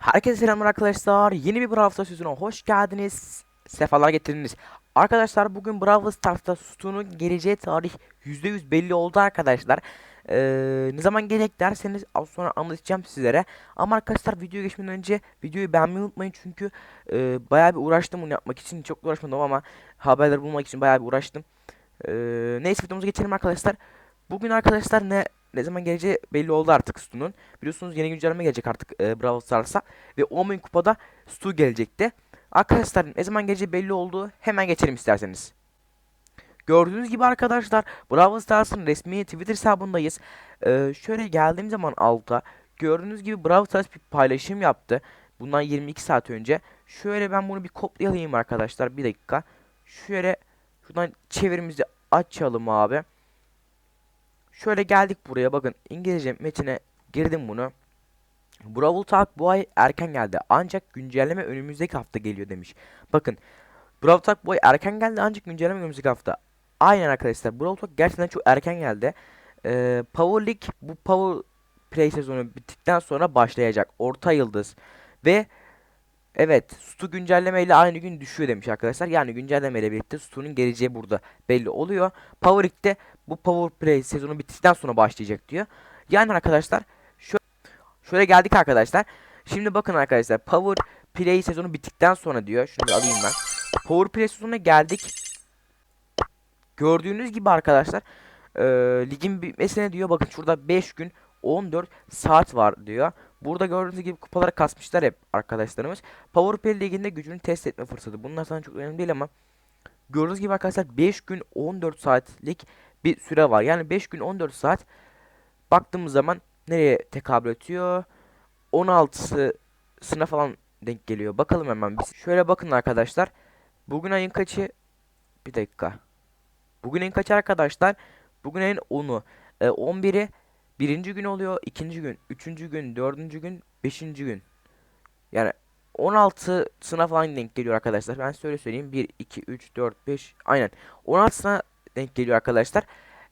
Herkese selamlar arkadaşlar. Yeni bir Brawl Stars sezonuna hoş geldiniz. Sefalar getirdiniz. Arkadaşlar bugün Brawl Stars'ta Stu'nun geleceği tarih %100 belli oldu arkadaşlar. Ee, ne zaman gelecek derseniz az sonra anlatacağım sizlere. Ama arkadaşlar videoya geçmeden önce videoyu beğenmeyi unutmayın çünkü e, bayağı bir uğraştım bunu yapmak için. Çok uğraşmadım ama haberleri bulmak için bayağı bir uğraştım. Ee, neyse videomuza geçelim arkadaşlar. Bugün arkadaşlar ne ne zaman geleceği belli oldu artık Stu'nun. Biliyorsunuz yeni güncelleme gelecek artık e, Brawl Stars'a. Ve 10.000 kupada Stu gelecekti. Arkadaşlar ne zaman geleceği belli oldu. Hemen geçelim isterseniz. Gördüğünüz gibi arkadaşlar Brawl Stars'ın resmi Twitter hesabındayız. Ee, şöyle geldiğim zaman alta gördüğünüz gibi Brawl Stars bir paylaşım yaptı. Bundan 22 saat önce. Şöyle ben bunu bir kopyalayayım arkadaşlar. Bir dakika. Şöyle şuradan çevirimizi açalım abi. Şöyle geldik buraya bakın İngilizce metine girdim bunu. Brawl Talk bu ay erken geldi ancak güncelleme önümüzdeki hafta geliyor demiş. Bakın Brawl Talk bu ay erken geldi ancak güncelleme önümüzdeki hafta. Aynen arkadaşlar Brawl Talk gerçekten çok erken geldi. Ee, Power League bu Power Play sezonu bittikten sonra başlayacak. Orta yıldız ve Evet, Stu güncellemeyle aynı gün düşüyor demiş arkadaşlar. Yani güncellemeyle birlikte Stu'nun geleceği burada belli oluyor. Power League'de bu Power Play sezonu bittikten sonra başlayacak diyor. Yani arkadaşlar şö şöyle geldik arkadaşlar. Şimdi bakın arkadaşlar Power Play sezonu bittikten sonra diyor. Şunu bir alayım ben. Power Play sezonuna geldik. Gördüğünüz gibi arkadaşlar e, ligin bitmesine diyor. Bakın şurada 5 gün 14 saat var diyor. Burada gördüğünüz gibi kupaları kasmışlar hep arkadaşlarımız. Power Play liginde gücünü test etme fırsatı. Bunlar sana çok önemli değil ama gördüğünüz gibi arkadaşlar 5 gün 14 saatlik bir süre var. Yani 5 gün 14 saat baktığımız zaman nereye tekabül ediyor? 16'sına falan denk geliyor. Bakalım hemen biz. Şöyle bakın arkadaşlar. Bugün ayın kaçı? Bir dakika. Bugün ayın kaçı arkadaşlar? Bugün ayın 10'u. Ee, 11'i birinci gün oluyor. ikinci gün, üçüncü gün, dördüncü gün, beşinci gün. Yani 16'sına falan denk geliyor arkadaşlar. Ben size öyle söyleyeyim. 1, 2, 3, 4, 5. Aynen. 16'sına denk geliyor arkadaşlar.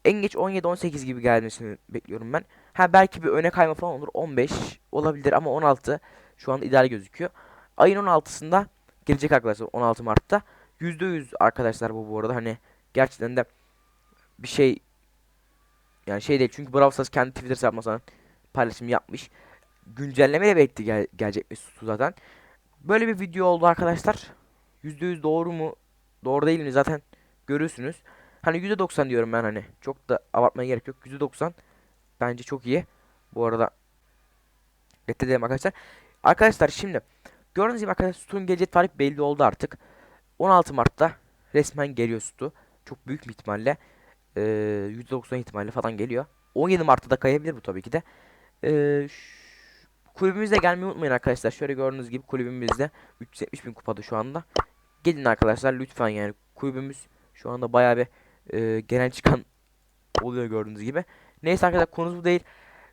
En geç 17-18 gibi gelmesini bekliyorum ben. Ha belki bir öne kayma falan olur. 15 olabilir ama 16 şu an ideal gözüküyor. Ayın 16'sında gelecek arkadaşlar 16 Mart'ta. %100 arkadaşlar bu bu arada hani gerçekten de bir şey yani şey değil çünkü Brawl Stars kendi Twitter hesabına paylaşım yapmış. Güncellemeyle birlikte gel gelecekmiş zaten. Böyle bir video oldu arkadaşlar. %100 doğru mu? Doğru değil mi zaten görürsünüz. Hani %90 diyorum ben hani. Çok da abartmaya gerek yok. %90 bence çok iyi. Bu arada reddedelim arkadaşlar. Arkadaşlar şimdi gördüğünüz gibi arkadaşlar Stu'nun geleceği tarih belli oldu artık. 16 Mart'ta resmen geliyor Stu. Çok büyük bir ihtimalle. Ee, %90 ihtimalle falan geliyor. 17 Mart'ta da kayabilir bu tabii ki de. Ee, kulübümüze gelmeyi unutmayın arkadaşlar. Şöyle gördüğünüz gibi kulübümüzde 370 bin kupada şu anda. Gelin arkadaşlar lütfen yani kulübümüz şu anda bayağı bir e, genel çıkan oluyor gördüğünüz gibi. Neyse arkadaşlar konumuz bu değil.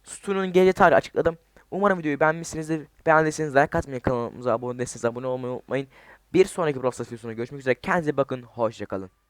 Stu'nun geleceği tarihi açıkladım. Umarım videoyu beğenmişsinizdir. Beğendiyseniz like atmayı, kanalımıza abone değilseniz abone olmayı unutmayın. Bir sonraki Brawl Stars videosunda görüşmek üzere. Kendinize bakın. Hoşçakalın.